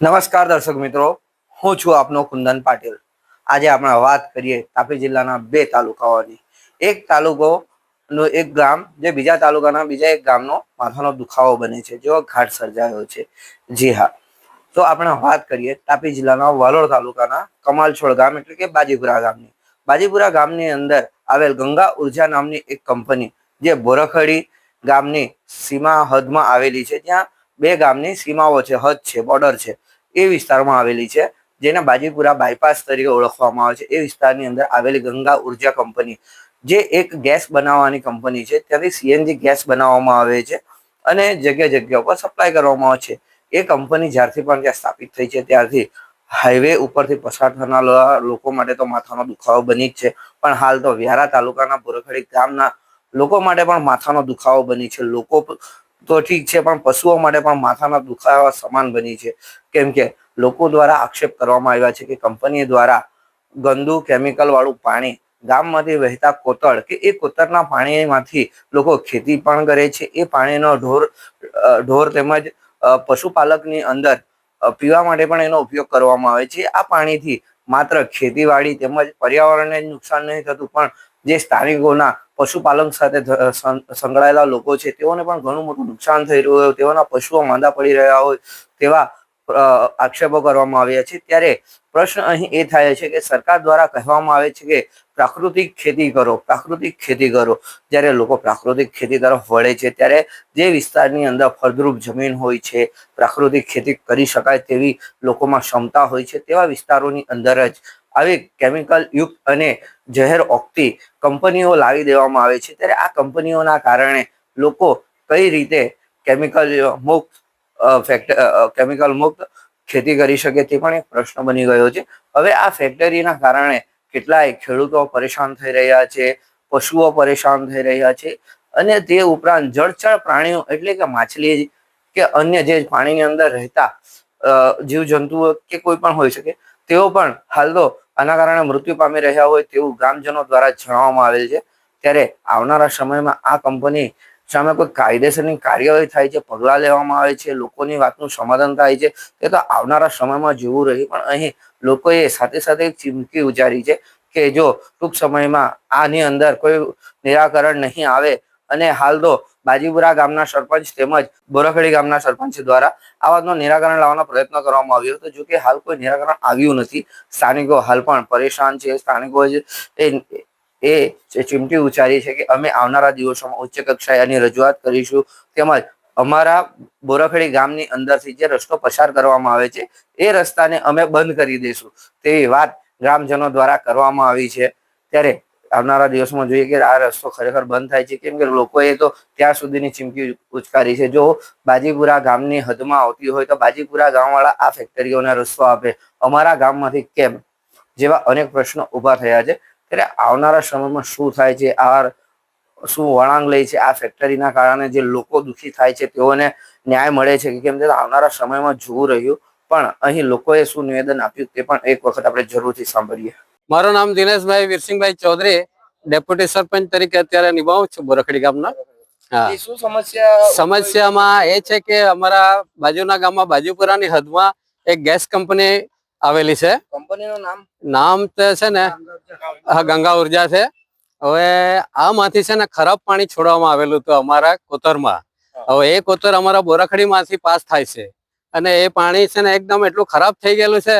નમસ્કાર દર્શક મિત્રો, હું છું આપનો કુંદન પાટીલ. આજે આપણે વાત કરીએ તાપી જિલ્લાના બે તાલુકાઓની. એક તાલુકો નો એક ગામ જે બીજા તાલુકાના બીજા એક ગામનો માથાનો દુખાવો બને છે, જેવો ઘાટ સર્જાયો છે. જી હા. તો આપણે વાત કરીએ તાપી જિલ્લાના વાલોડ તાલુકાના કમાલછોડ ગામ એટલે કે બાજીપુરા ગામની. બાજીપુરા ગામની અંદર આવેલ ગંગા ઊર્જા નામની એક કંપની જે બોરખડી ગામની સીમા હદમાં આવેલી છે. ત્યાં બે ગામની સીમાઓ છે, હદ છે, બોર્ડર છે. એ વિસ્તારમાં આવેલી છે, જેને બાજીપુરા બાયપાસ તરીકે ઓળખવામાં આવે છે. એ વિસ્તારની અંદર આવેલી ગંગા ઊર્જા કંપની, જે એક ગેસ બનાવવાની કંપની છે. ત્યાંથી સીએનજી ગેસ બનાવવામાં આવે છે અને જગ્યા જગ્યા ઉપર સપ્લાય કરવામાં આવે છે. એ કંપની જ્યારથી પણ ત્યાં સ્થાપિત થઈ છે, ત્યારથી હાઈવે ઉપરથી પસાર થનારા લોકો માટે તો માથાનો દુખાવો બની જ છે. પણ હાલ તો વ્યારા તાલુકાના બોરખડી ગામના લોકો માટે પણ માથાનો દુખાવો બની છે. લોકો તો ઠીક છે, પણ પશુઓ માટે પણ માથાના દુખાવા સમાન બની છે. કેમ કે લોકો દ્વારા આક્ષેપ કરવામાં આવ્યા છે કે કંપની દ્વારા ગંદુ કેમિકલ વાળું પાણી ગામમાંથી વહેતા કોતર કે એ કોતરના પાણીમાંથી લોકો ખેતી પણ કરે છે. એ પાણીનો ઢોર ઢોર તેમજ પશુપાલકની અંદર પીવા માટે પણ એનો ઉપયોગ કરવામાં આવે છે. આ પાણીથી માત્ર ખેતીવાડી તેમજ પર્યાવરણને નુકસાન નહીં થતું, પણ જે સ્થાનિકોના પશુપાલન સાથે સંકળાયેલા લોકો છે, તેઓને પણ ઘણું મોટું નુકસાન થઈ રહ્યું હોય, તેઓના પશુઓ માંદા પડી રહ્યા હોય, તેવા આક્ષેપો કરવામાં આવ્યા છે. ત્યારે પ્રશ્ન અહીં એ થાય છે કે સરકાર દ્વારા કહેવામાં આવે છે કે પ્રાકૃતિક ખેતી કરો, પ્રાકૃતિક ખેતી કરો. જ્યારે લોકો પ્રાકૃતિક ખેતી તરફ વળે છે, ત્યારે જે વિસ્તારની અંદર ફળદ્રુપ જમીન હોય છે, પ્રાકૃતિક ખેતી કરી શકાય તેવી લોકોમાં ક્ષમતા હોય છે, તેવા વિસ્તારોની અંદર જ આવી કેમિકલ યુક્ત અને જહેર ઓગતી કંપનીઓ લાવી દેવામાં આવે છે. ત્યારે આ કંપનીઓના કારણે લોકો કઈ રીતે કેમિકલ મુક્ત ફેક્ટ કેમિકલ મુક્ત ખેતી કરી શકે તે પણ એક પ્રશ્ન બની ગયો છે. હવે આ ફેક્ટરીના કારણે કેટલાય ખેડૂતો પરેશાન થઈ રહ્યા છે, પશુઓ પરેશાન થઈ રહ્યા છે અને તે ઉપરાંત જળચર પ્રાણીઓ એટલે કે માછલી કે અન્ય જે પાણીની અંદર રહેતા જીવજંતુઓ કે કોઈ પણ હોઈ શકે તેઓ પણ હાલ તો આના કારણે મૃત્યુ પામી રહ્યા હોય તેવું ગ્રામજનો દ્વારા જણાવવામાં આવેલ છે. ત્યારે આવનારા સમયમાં આ કંપની સામે કોઈ કાયદેસરની કાર્યવાહી થાય છે, પગલાં લેવામાં આવે છે, લોકોની વાતનું સમાધાન થાય છે, તે તો આવનારા સમયમાં જોવું રહ્યું. પણ અહીં લોકોએ સાથે સાથે ચીમકી ઉચ્ચારી છે કે જો ટૂંક સમયમાં આની અંદર કોઈ નિરાકરણ નહીં આવે અને હાલ તો બાજીપુરા ગામના સરપંચ તેમજ બોરખડી ગામના સરપંચ દ્વારા આ વાતનું નિરાકરણ લાવવાનો પ્રયત્ન કરવામાં આવ્યો હતો. જો કે હાલ કોઈ નિરાકરણ આવ્યું નથી. સ્થાનિકો હાલ પણ પરેશાન છે. સ્થાનિકો એ ચીમટી ઉચ્ચારી છે કે અમે આવનારા દિવસોમાં ઉચ્ચ કક્ષાએ આની રજૂઆત કરીશું. તેમજ અમારા બોરખડી ગામની અંદરથી જે રસ્તો પસાર કરવામાં આવે છે, એ રસ્તાને અમે બંધ કરી દઈશું તેવી વાત ગ્રામજનો દ્વારા કરવામાં આવી છે. ત્યારે આવનારા દિવસમાં જોઈએ કે આ રસ્તો ખરેખર બંધ થાય છે. કેમ કે લોકોએ તો ત્યાં સુધીની ચીમકી ઉચકારી છે. જો બાજીપુરા ગામની હદમાં આવતી હોય તો બાજીપુરા ગામવાળા આ ફેક્ટરીઓને રસ્તો આપે. અમારા ગામમાંથી કેમ? જેવા અનેક પ્રશ્નો ઊભા થયા છે. ત્યારે આવનારા સમયમાં શું થાય છે? આ શું વળાંક લે છે? આ ફેક્ટરીના કારણે જે લોકો દુઃખી થાય છે, તેઓને ન્યાય મળે છે કે કેમ? કે આવનારા સમયમાં જોવું રહ્યું. પણ અહીં લોકોએ શું નિવેદન આપ્યું તે પણ એક વખત આપણે જરૂરથી સાંભળીએ. મારું નામ દિનેશભાઈ વીરસિંહભાઈ ચૌધરી ડેપ્યુટી સરપંચ તરીકે અત્યારે નિભાવું છું બોરખડી ગામના. સમસ્યામાં એ છે કે અમારા બાજુના ગામમાં બાજુપુરાની હદમાં એક ગેસ કંપની આવેલી છે. કંપનીનું નામ? નામ તો છે ને ગંગા ઊર્જા છે. હવે આમાંથી છે ને ખરાબ પાણી છોડવામાં આવેલું હતું અમારા કોતરમાં. હવે એ કોતર અમારા બોરખડીમાંથી પાસ થાય છે. અને એ પાણી છે ને એકદમ એટલું ખરાબ થઈ ગયેલું છે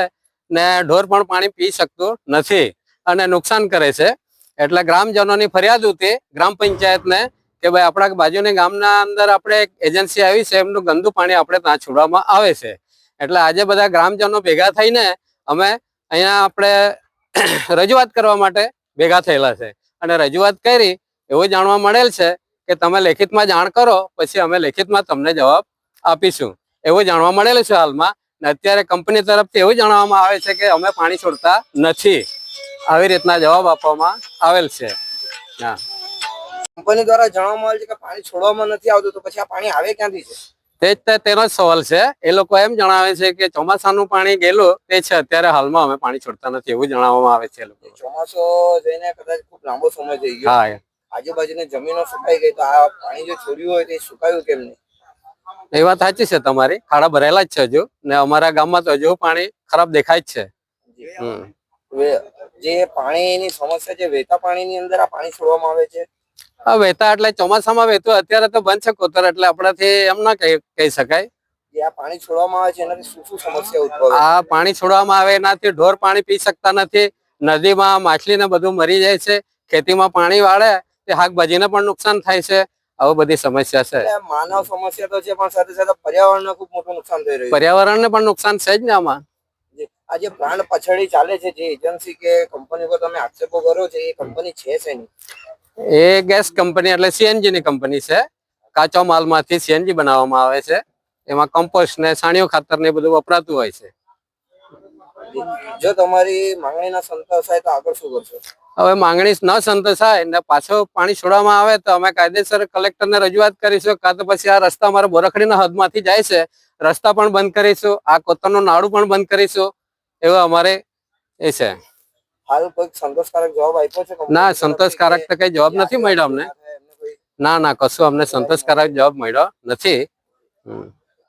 ને ઢોર પણ પાણી પી શકતું નથી અને નુકસાન કરે છે. એટલે ગ્રામજનોની ફરિયાદ હતી ગ્રામ પંચાયતને કે ભાઈ આપણા બાજુની ગામના અંદર આપણે એક એજન્સી આવી છે, એમનું ગંદુ પાણી આપણે ત્યાં છોડવામાં આવે છે. એટલે આજે બધા ગ્રામજનો ભેગા થઈને અમે અહીંયા આપણે રજૂઆત કરવા માટે ભેગા થયેલા છે. અને રજૂઆત કરી એવું જાણવા મળેલ છે કે તમે લેખિતમાં જાણ કરો, પછી અમે લેખિતમાં તમને જવાબ આપીશું. એવું જાણવા મળેલું છે હાલમાં ને અત્યારે કંપની તરફથી એવું જણાવવામાં આવે છે કે અમે પાણી છોડતા નથી. આવી રીતના જવાબ આપવામાં આવેલ છે. હા. કંપની દ્વારા જણાવવામાં આવે છે કે પાણી છોડવામાં નથી આવતું તો પછી આ પાણી આવે ક્યાંથી છે? તે જ તેનો જ સવાલ છે. એ લોકો એમ જણાવે છે કે ચોમાસાનું પાણી ગયેલું તે છે અત્યારે હાલમાં અમે પાણી છોડતા નથી એવું જણાવવામાં આવે છે લોકો. ચોમાસો જઈને કદાચ ખૂબ લાંબો સમય થઈ ગયો. હા આજુબાજુની જમીનો સુકાઈ ગઈ તો આ પાણી જે છોડ્યું હોય તે સુકાયું કેમ નહીં? એ વાત સાચી છે તમારી. ખાડા ભરેલા જ છે હજુ. ને અમારા ગામમાં તો હજુ પાણી ખરાબ દેખાય જ છે. જે પાણીની સમસ્યા છે વહેતા પાણીની અંદર આ પાણી છોડવામાં આવે છે? આ વહેતા એટલે ચોમાસામાં વહેતું અત્યારે તો બંધ છે કોતર એટલે આપણાથી એમ ના કહી શકાય. આ પાણી છોડવામાં આવે છે એનાથી શું શું સમસ્યા ઉદ્ભવે આ પાણી છોડવામાં આવે એનાથી ઢોર પાણી પી શકતા નથી. નદીમાં માછલી ને બધું મરી જાય છે. ખેતીમાં પાણી વાળે તે શાકભાજીને પણ નુકસાન થાય છે. આવું બધી સમસ્યા છે. માનવ સમસ્યા તો છે પણ સાથે સાથે પર્યાવરણને ખૂબ મોટું નુકસાન થઈ રહ્યું છે. પર્યાવરણને પણ નુકસાન છે જ ને આમાં. આ જે પ્લાન્ટ પછડી ચાલે છે જે એજન્સી કે કંપની પર તમે આક્ષેપો કરો છો એ કંપની છે શેની? એ ગેસ કંપની એટલે સીએનજી ની કંપની છે. કાચો માલમાંથી સીએનજી બનાવવામાં આવે છે. એમાં કમ્પોસ્ટ ને છાણિયું ખાતર ને બધું વપરાતું હોય છે. જો તમારી માંગણીના સંતોષાય તો આગળ શું કરશો? હવે માંગણી ન સંતોષાય ને પાછો પાણી છોડવામાં આવે તો અમે કાયદેસર કલેક્ટરને રજૂઆત કરીશું. કાં તો પછી આ રસ્તા અમારા બોરખડીના હદમાંથી જાય છે. રસ્તા પણ બંધ કરીશું. આ કોતરનું નાળું પણ બંધ કરીશું. એવું અમારે એ છે. હાલ કોઈ સંતોષકારક જવાબ આપ્યો છે? ના સંતોષકારક તો કઈ જવાબ નથી મળ્યો અમને. ના ના કશું અમને સંતોષકારક જવાબ મળ્યો નથી. હમ.